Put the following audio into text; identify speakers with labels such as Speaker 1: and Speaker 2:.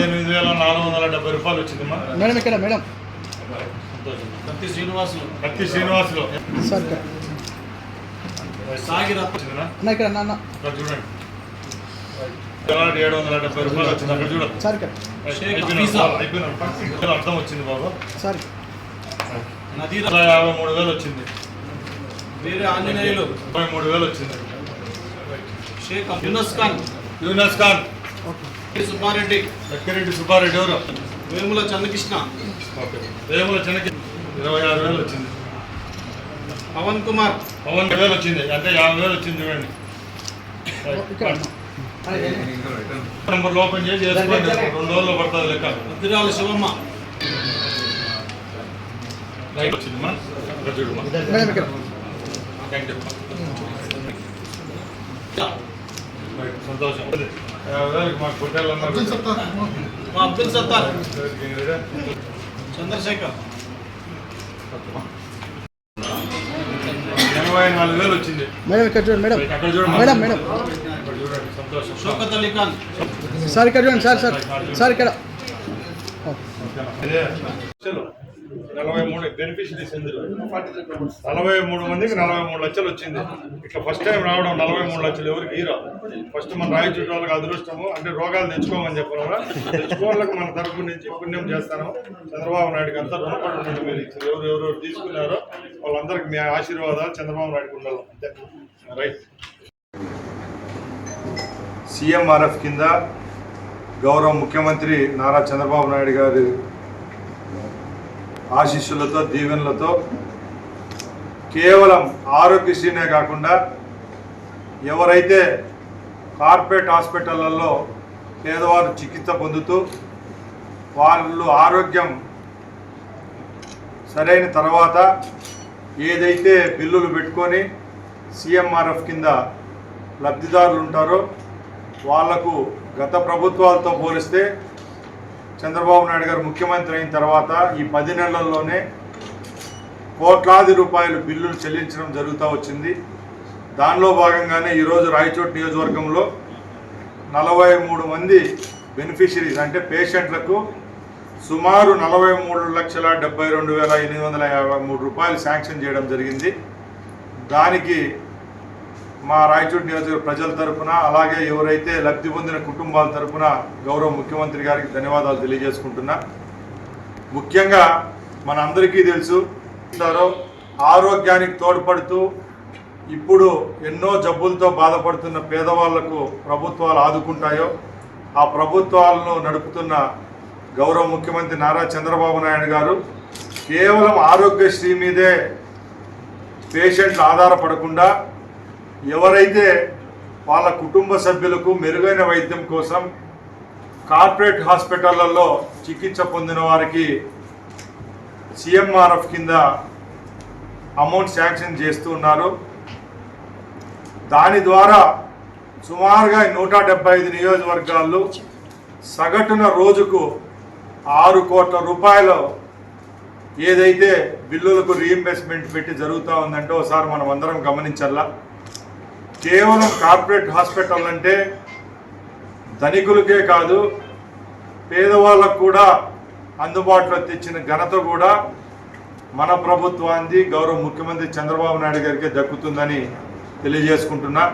Speaker 1: ఎనిమిది వేల నాలుగు వందల డెబ్బై రూపాయలు వచ్చిందమ్మా
Speaker 2: మేడం ఇక్కడ మేడం.
Speaker 1: సంతోషం
Speaker 3: కత్తి శ్రీనివాసులు.
Speaker 1: కత్తి శ్రీనివాసులు.
Speaker 2: సార్
Speaker 3: సాగి రత్న
Speaker 2: ఇక్కడ
Speaker 1: ఇక్కడ చూడండి. ఏడు వందల డెబ్బై రూపాయలు వచ్చింది. అక్కడ చూడండి.
Speaker 2: సార్
Speaker 1: అయిపోయినా అర్థం వచ్చింది బాబు.
Speaker 2: సార్.
Speaker 1: యాభై మూడు వేలు వచ్చింది.
Speaker 3: వీర ఆంజనేయులు.
Speaker 1: ముప్పై మూడు వేలు వచ్చింది.
Speaker 3: షేక్ యునస్ ఖాన్.
Speaker 1: యూనస్ ఖాన్.
Speaker 2: ఓకే.
Speaker 3: సుబ్బారెడ్డి.
Speaker 1: లక్కిరెడ్డి సుబ్బారెడ్డి ఎవరు?
Speaker 3: వేముల చంద్రకృష్ణ.
Speaker 1: ఓకే. వేముల చెనకి ఇరవై ఆరు వేలు వచ్చింది.
Speaker 3: పవన్ కుమార్.
Speaker 1: పవన్ వేలు వచ్చింది. అంటే యాభై వేలు వచ్చింది చూడండి నెంబర్ ఓపెన్ చేసి వేసుకోండి రెండు రోజుల్లో పడుతుంది లెక్క.
Speaker 3: ముద్దిరాల శివమ్మ.
Speaker 1: రైట్ వచ్చిందమ్మా చూడమ్మా థ్యాంక్ సంతోషం పొట్టేళ్ళు అన్నారు
Speaker 3: మా అబ్దుల్ సత్తార్ చంద్రశేఖర్
Speaker 1: ఎనభై నాలుగు వేలు వచ్చింది
Speaker 2: మేడం. ఇక్కడ చూడండి మేడం.
Speaker 1: అక్కడ చూడమ్మా
Speaker 2: మేడం మేడం.
Speaker 1: ఇక్కడ చూడండి సంతోషం.
Speaker 3: షౌకత్ అలీ ఖాన్
Speaker 2: సార్ ఇక్కడ చూడండి సార్ సార్. సార్ ఇక్కడ.
Speaker 1: నలభై మూడు బెనిఫిషరీస్ ఇందులో నలభై మూడు మందికి నలభై మూడు లక్షలు వచ్చింది. ఇట్లా ఫస్ట్ టైం రావడం నలభై మూడు లక్షలు ఎవరికి హీరో ఫస్ట్ మన రాయచూటి వాళ్ళకి అదృష్టము అంటే రోగాలు తెచ్చుకోమని చెప్పడం తెచ్చుకోవాళ్ళకి మన తరపు నుంచి పుణ్యం చేస్తాను. చంద్రబాబు నాయుడుకి అంతా రుణపడి మీరు ఇచ్చారు. ఎవరు ఎవరు తీసుకున్నారో వాళ్ళందరికీ మీ ఆశీర్వాదాలు చంద్రబాబు నాయుడుకి ఉండాలి. అంతే రైట్ సీఎంఆర్ఎఫ్ కింద గౌరవ ముఖ్యమంత్రి నారా చంద్రబాబు నాయుడు గారి ఆశీస్సులతో దీవెనలతో కేవలం ఆరోగ్యశ్రీనే కాకుండా ఎవరైతే కార్పొరేట్ హాస్పిటళ్ళలో పేదవారు చికిత్స పొందుతూ వాళ్ళు ఆరోగ్యం సరైన తర్వాత ఏదైతే బిల్లులు పెట్టుకొని సీఎంఆర్ఎఫ్ కింద లబ్ధిదారులు ఉంటారో వాళ్ళకు గత ప్రభుత్వాలతో పోలిస్తే చంద్రబాబు నాయుడు గారు ముఖ్యమంత్రి అయిన తర్వాత ఈ పది నెలల్లోనే కోట్లాది రూపాయలు బిల్లులు చెల్లించడం జరుగుతూ వచ్చింది. దానిలో భాగంగానే ఈరోజు రాయచోటి నియోజకవర్గంలో నలభై మూడు మంది బెనిఫిషరీస్ అంటే పేషెంట్లకు సుమారు నలభై మూడు లక్షల డెబ్బై రెండు వేల ఎనిమిది వందల యాభై మూడు రూపాయలు శాంక్షన్ చేయడం జరిగింది. దానికి మా రాయచూరు నియోజకవర్గ ప్రజల తరపున అలాగే ఎవరైతే లబ్ధి పొందిన కుటుంబాల తరపున గౌరవ ముఖ్యమంత్రి గారికి ధన్యవాదాలు తెలియజేసుకుంటున్నా. ముఖ్యంగా మన అందరికీ తెలుసు ఆరోగ్యానికి తోడ్పడుతూ ఇప్పుడు ఎన్నో జబ్బులతో బాధపడుతున్న పేదవాళ్ళకు ప్రభుత్వాలు ఆదుకుంటాయో ఆ ప్రభుత్వాలను నడుపుతున్న గౌరవ ముఖ్యమంత్రి నారా చంద్రబాబు నాయుడు గారు కేవలం ఆరోగ్యశ్రీ మీదే పేషెంట్లు ఆధారపడకుండా ఎవరైతే వాళ్ళ కుటుంబ సభ్యులకు మెరుగైన వైద్యం కోసం కార్పొరేట్ హాస్పిటళ్ళలో చికిత్స పొందిన వారికి సిఎంఆర్ఎఫ్ కింద అమౌంట్ శాంక్షన్ చేస్తూ ఉన్నారు. దాని ద్వారా సుమారుగా నూట డెబ్బై ఐదు నియోజకవర్గాల్లో సగటున రోజుకు ఆరు కోట్ల రూపాయలు ఏదైతే బిల్లులకు రీఇంబర్స్మెంట్ పెట్టి జరుగుతూ ఉందంటే ఒకసారి మనం అందరం గమనించాలా కేవలం కార్పొరేట్ హాస్పిటల్ అంటే ధనికులకే కాదు పేదవాళ్ళకు కూడా అందుబాటులో తెచ్చిన ఘనత కూడా మన ప్రభుత్వానికి గౌరవ ముఖ్యమంత్రి చంద్రబాబు నాయుడు గారికి దక్కుతుందని తెలియజేసుకుంటున్నా.